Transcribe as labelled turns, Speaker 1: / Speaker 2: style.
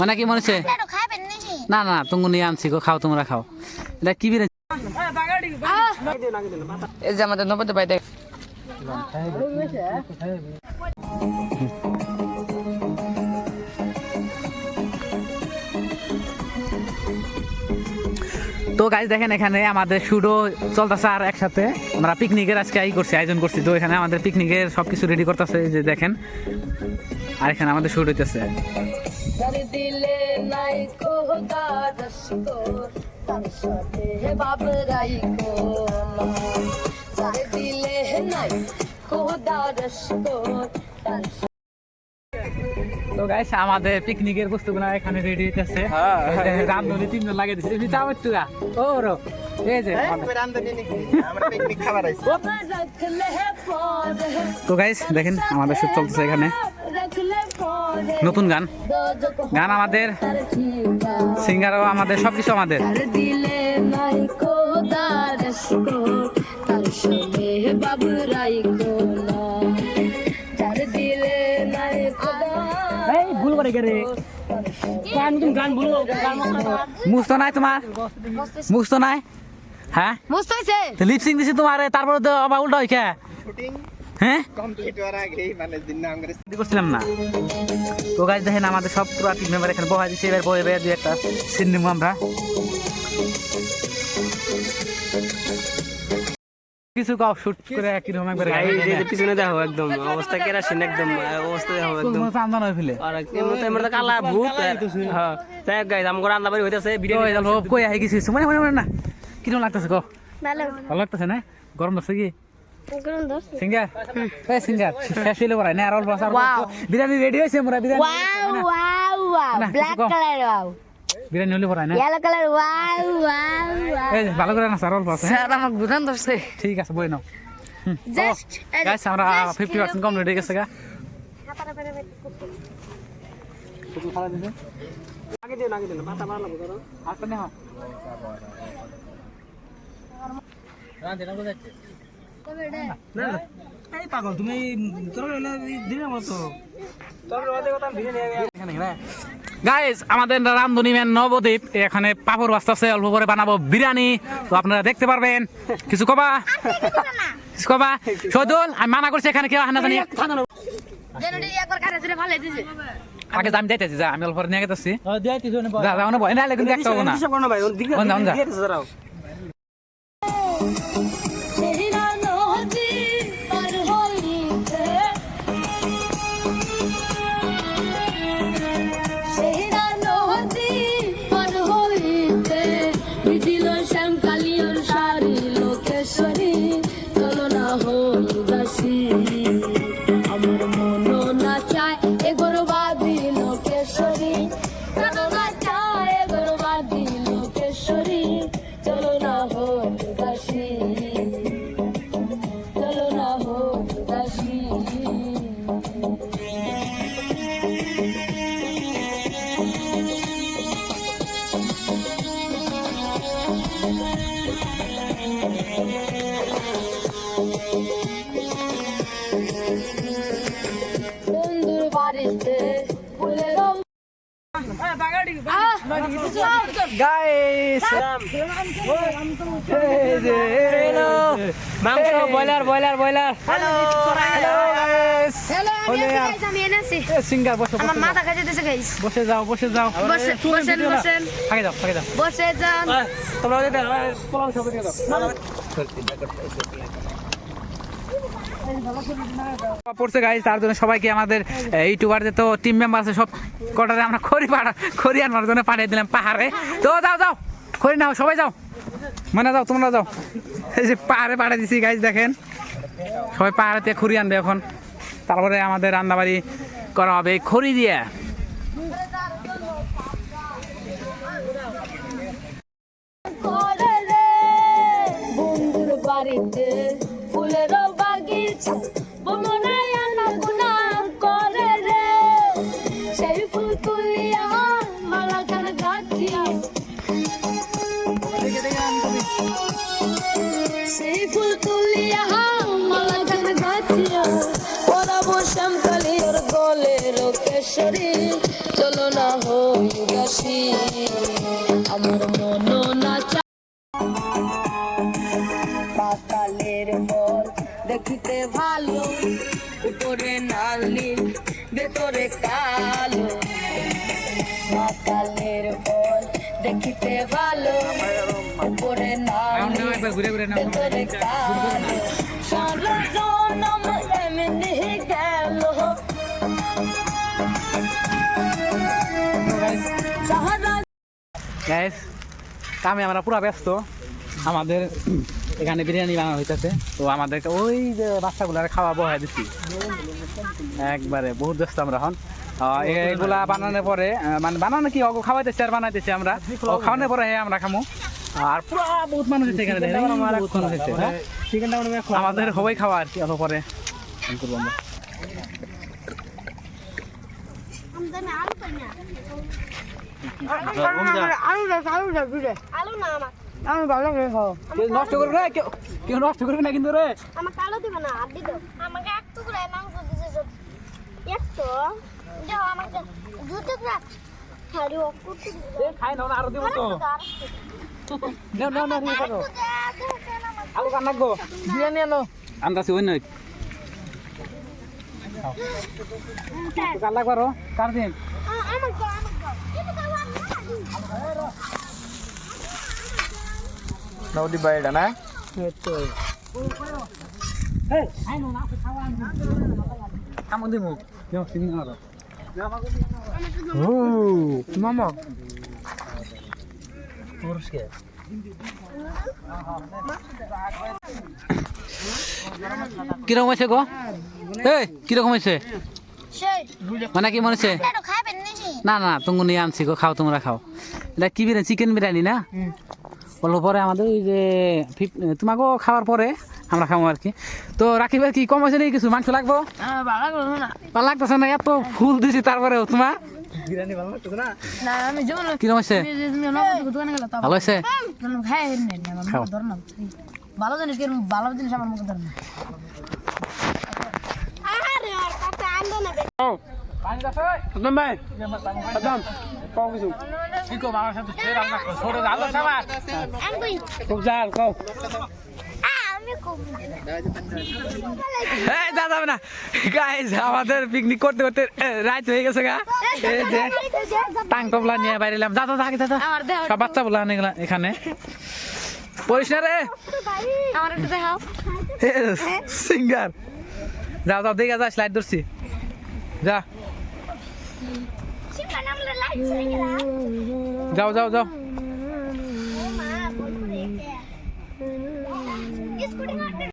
Speaker 1: মানে কি মনে হচ্ছে? না না তুমি নিয়ে আনছি গো খাও তোমরা খাও। এটা কি বিরে
Speaker 2: এই যে আমাদের নবদ্য ভাই দেখ।
Speaker 1: তো গাইজ দেখেন এখানে আমাদের শুডো চলতেছে আর একসাথে। আমরা পিকনিকের আজকে এই করছি, আয়োজন করছি। তো এখানে আমাদের পিকনিকের সব কিছু রেডি করতেছে যে দেখেন। আর এখানে আমাদের শুট হইতেছে। তো গাইস আমাদের পিকনিকের বস্তুগুলো এখানে রেডি হইতেছে। রান্ধনি তিনজন লাগিয়ে দিচ্ছে তুমি চাও একটু? ও রো এই যে আমাদের-
Speaker 3: রাখলে পরে
Speaker 1: তো গাইস দেখেন আমাদের শুট চলতেছে এখানে। নতুন গান। গান আমাদের সিঙ্গারও আমাদের সবকিছু আমাদের।
Speaker 3: নাই
Speaker 1: করে গেরে গান তুমি গান বলো মুখ তো নাই তোমার? মুস্ত নাই? হ্যাঁ?
Speaker 3: মুস্ত হইছে।
Speaker 1: তো লিপসিং দিছি তোমার তারপরে তো আবার উল্টা হইছে। হ্যাঁ?
Speaker 4: কমপ্লিট হওয়ার আগেই মানে দিন
Speaker 1: করছিলাম না। তো গাছ দেখেন আমাদের সব পুরো টিম মেম্বার এখানে বহাই দিচ্ছে এবার বয়ে দুই একটা সিনেমা আমরা। কিছু কাউ শুট করে কীরকম একবার
Speaker 2: এই যে পিছনে দেখো একদম অবস্থা কেরাসিন একদম অবস্থা দেখো একদম।
Speaker 1: চান্দান হয়ে ফেলে।
Speaker 2: আর এমন তো কালা ভূত হ্যাঁ। তাই গাইজ আমগো রান্না বাড়ি হইতাছে। ভিডিও
Speaker 1: দেখো, কই আহি কিছু মনে মনে না। কীরকম লাগতেছে কো
Speaker 3: ভালো।
Speaker 1: ভালো লাগতেছে না? গরম লাগছে কি? সিঙ্গার? এই সিঙ্গার শেষ হইলে পড়াই না আর অল্প আছে। বিরিয়ানি রেডি হয়েছে মোরা বিরিয়ানি
Speaker 3: ওয়াও ওয়াও ওয়াও
Speaker 1: না, কিছু
Speaker 3: ব্ল্যাক কালার ওয়াও
Speaker 1: বিরিয়ানি হইলে পড়াই না?
Speaker 3: ইয়েলো কালার ওয়াও ওয়াও
Speaker 1: এই ভালো করে না স্যার অল্প আছে হ্যাঁ?
Speaker 2: স্যার আমাকে ঘুরান ধরছে।
Speaker 1: ঠিক আছে বই নাও।
Speaker 3: জাস্ট
Speaker 1: গাইস আমরা ফিফটি পার্সেন্ট কমপ্লিট হয়ে গেছে গা।
Speaker 2: আগে দিও আগে দিও পাতা মারলাম ধরো।
Speaker 1: আসলে না
Speaker 2: এই পাগল তুমি তোর দিনের মতো।
Speaker 1: গাইস আমাদের রামধনী ম্যান নবদ্বীপ এখানে পাপড় বাস্তাছে অল্প করে বানাবো বিরিয়ানি। তো আপনারা দেখতে পারবেন কিছু কবা? কিছু কবা? সদুল আমি মানা করছি এখানে কেউ হানা জানি। আগে আমি যাইতেছি যা আমি অল্প করে নিয়ে গেতেছি। যা যা না ভয় না কিন্তু একটা হব না।
Speaker 2: মাংস broiler broiler broiler
Speaker 3: hello
Speaker 1: singer বসে
Speaker 3: আমার মাথা খাইতে দিছে গাইস
Speaker 1: যাও, বসে যাও বসে যাও।
Speaker 3: বসে বসেন বসেন।
Speaker 1: আগে যাও আগে যাও।
Speaker 3: বসে যান।
Speaker 2: তোমরা ওদের পোলাও সব দাও।
Speaker 1: পড়ছে গাইজ তার জন্য সবাইকে আমাদের ইউটিউবারদের তো টিম মেম্বার আছে, সব কটারে আমরা খড়ি পাড়া, খড়ি আনবার জন্য পাঠিয়ে দিলাম পাহাড়ে। তো যাও যাও, খড়ি নাও, সবাই যাও। মানে যাও, তোমরা যাও। এই যে পাহাড়ে পাঠিয়ে দিছি গাইজ দেখেন। সবাই পাহাড়েতে খড়ি আনবে এখন। তারপরে আমাদের রান্নাবাড়ি করা হবে খড়ি দিয়ে।
Speaker 3: সেই ফুল তুলিয়া মালা গান চলো না হই আমার মন নাচা পাতালের মন দেখিতে ভালো, উপরে নালি, ভেতরে কাল। ভালো উপরে নালি
Speaker 1: ঘুরে ঘুরে নাও
Speaker 3: সারা জনম এমনি গেল। সাহারা
Speaker 1: গাইস কামে আমরা পুরা ব্যস্ত। আমাদের এখানে বিরিয়ানি বানানো হইতেছে। তো আমাদেরকে ওই যে বাচ্চাগুলার খাওয়া বহাই দিচ্ছি একবারে বহুত ব্যস্ত আমরা আহ, এগুলা বানানোর পরে মানে বানানো কি? অগো খাওয়াইতেছি আর বানাইতেছি আমরা। ও খাওয়ানোর পরে হ্যাঁ আমরা খামু। আর পুরো বহুত মানুষ হচ্ছে এখানে হ্যাঁ?
Speaker 2: চিকেনটা মানে
Speaker 1: আমাদের সবাই খাওয়া আর কি অল্প পরে। ফোন করব আমরা।
Speaker 3: আলু না আমার
Speaker 2: আমি ভালো করে খাও
Speaker 1: কেউ নষ্ট করবে না কেউ কেউ নষ্ট করবে না কিন্তু রে।
Speaker 3: আমাকে আলু দিবে না আর আমাকে এক টুকরা মাংস দিছে
Speaker 1: তো আন্দাজ ওই নয় কার। লাগবো আরও কার দিন?
Speaker 4: নদী বাইডা না?
Speaker 1: কামো দিমু। কেউ
Speaker 2: ও মামা।
Speaker 1: কীরকম হয়েছে গো? এই কীরকম হয়েছে? মানে কি মনে হচ্ছে? না না তুমি নিয়ে আনছি গো খাও তোমরা খাও। এটা কি বিরিয়ানি? চিকেন বিরিয়ানি না? বলব পরে আমাদের ওই যে তোমাকেও খাওয়ার পরে আমরা খাব আর কি। তো রাখি ভাই কি কম হয়েছে নাকি কিছু? মাংস লাগবো?
Speaker 2: ভালো করে না।
Speaker 1: ভালো লাগতেছে না এত ফুল দিছি তারপরেও। তোমার?
Speaker 2: ভালো
Speaker 1: হয়েছে? হয়েছে?
Speaker 5: জিনিস ভালো জিনিস আমার মুখে ধর না।
Speaker 2: কও কিছু?
Speaker 1: কি কো আমার সাথে ফের রান্না করো ছোট সাবার
Speaker 3: আমি
Speaker 2: খুব জাল কও।
Speaker 1: এই যাবে না। গাইজ আমাদের পিকনিক করতে করতে রাত হয়ে গেছে গা। এই যে টাং টপলা নিয়ে বাইরে এলাম। দাদা দাদা দাদা। সব বাচ্চা বলা এখানে। পড়িস না রে।
Speaker 5: আমার একটু দেখাও।
Speaker 1: সিঙ্গার যাও যাও দেখে যা স্লাইড ধরছি। যা। যাও যাও যাও।
Speaker 3: মা বলতে স্কুটি